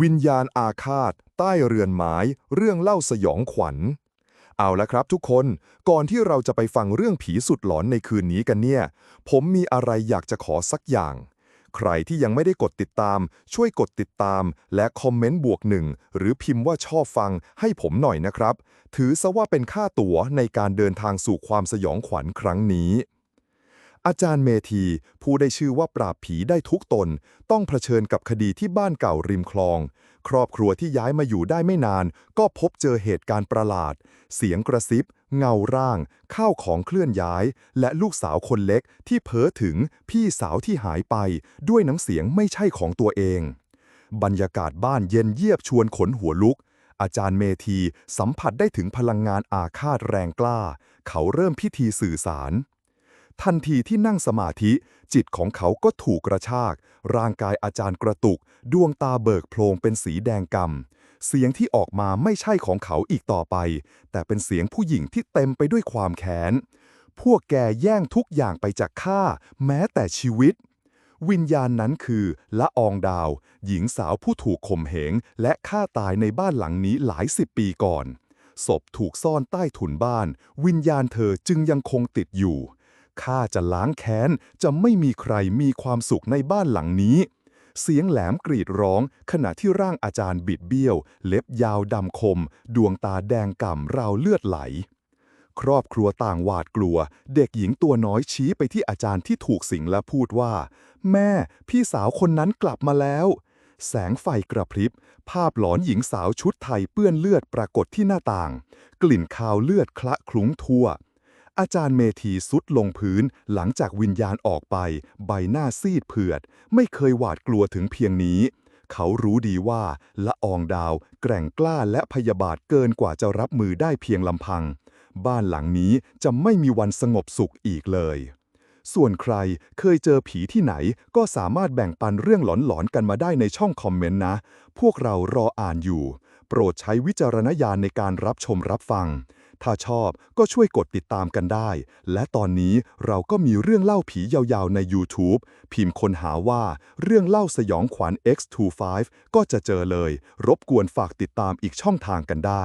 วิญญาณอาฆาต ใต้เรือนไม้เรื่องเล่าสยองขวัญ เอาละครับทุกคน ก่อนที่เราจะไปฟังเรื่องผีสุดหลอนในคืนนี้กันเนี่ย ผมมีอะไรอยากจะขอสักอย่าง ใครที่ยังไม่ได้กดติดตาม ช่วยกดติดตาม และคอมเมนต์บวกหนึ่งหรือพิมพ์ว่าชอบฟังให้ผมหน่อยนะครับ ถือซะว่าเป็นค่าตั๋วในการเดินทางสู่ความสยองขวัญครั้งนี้ อาจารย์เมธี ผู้ได้ชื่อว่าปราบผีได้ทุกตน ต้องเผชิญกับคดีที่บ้านเก่าริมคลอง ครอบครัวที่ย้ายมาอยู่ได้ไม่นาน ก็พบเจอเหตุการณ์ประหลาด เสียงกระซิบ เงาร่าง ข้าวของเคลื่อนย้าย และลูกสาวคนเล็กที่เพ้อถึงพี่สาวที่หายไป ด้วยน้ำเสียงไม่ใช่ของตัวเอง บรรยากาศบ้านเย็นเยียบชวนขนหัวลุกอาจารย์เมธีสัมผัสได้ถึงพลังงานอาฆาตแรงกล้า เขาเริ่มพิธีสื่อสาร ทันทีที่นั่งสมาธิ จิตของเขาก็ถูกกระชาก ร่างกายอาจารย์กระตุก ดวงตาเบิกโพลงเป็นสีแดงกำเสียงที่ออกมาไม่ใช่ของเขาอีกต่อไป แต่เป็นเสียงผู้หญิงที่เต็มไปด้วยความแค้น พวกแกแย่งทุกอย่างไปจากข้าแม้แต่ชีวิต วิญญาณนั้นคือละอองดาว หญิงสาวผู้ถูกข่มเหง และฆ่าตายในบ้านหลังนี้หลายสิบปีก่อนศพถูกซ่อนใต้ถุนบ้าน วิญญาณเธอจึงยังคงติดอยู่ ข้าจะล้างแค้น จะไม่มีใครมีความสุขในบ้านหลังนี้ เสียงแหลมกรีดร้อง ขณะที่ร่างอาจารย์บิดเบี้ยว เล็บยาวดำคม ดวงตาแดงก่ำราวเลือดไหล ครอบครัวต่างหวาดกลัว เด็กหญิงตัวน้อยชี้ไปที่อาจารย์ที่ถูกสิงและพูดว่า แม่ พี่สาวคนนั้นกลับมาแล้วแสงไฟกระพริบ ภาพหลอนหญิงสาวชุดไทยเปื้อนเลือดปรากฏที่หน้าต่าง กลิ่นคาวเลือดคละคลุ้งทั่ว อาจารย์เมธีสุดลงพื้นหลังจากวิญญาณออกไป ใบหน้าซีดเผือด ไม่เคยหวาดกลัวถึงเพียงนี้ เขารู้ดีว่าละอองดาว แกร่งกล้าและพยาบาทเกินกว่าจะรับมือได้เพียงลำพัง บ้านหลังนี้จะไม่มีวันสงบสุขอีกเลย ส่วนใครเคยเจอผีที่ไหนก็สามารถแบ่งปันเรื่องหลอนๆกันมาได้ในช่องคอมเมนต์นะ พวกเรารออ่านอยู่ โปรดใช้วิจารณญาณในการรับชมรับฟัง ถ้าชอบก็ช่วยกดติดตามกันได้ และตอนนี้เราก็มีเรื่องเล่าผียาวๆใน YouTube พิมพ์ค้นหาว่าเรื่องเล่าสยองขวัญ X25 ก็จะเจอเลย รบกวนฝากติดตามอีกช่องทางกันได้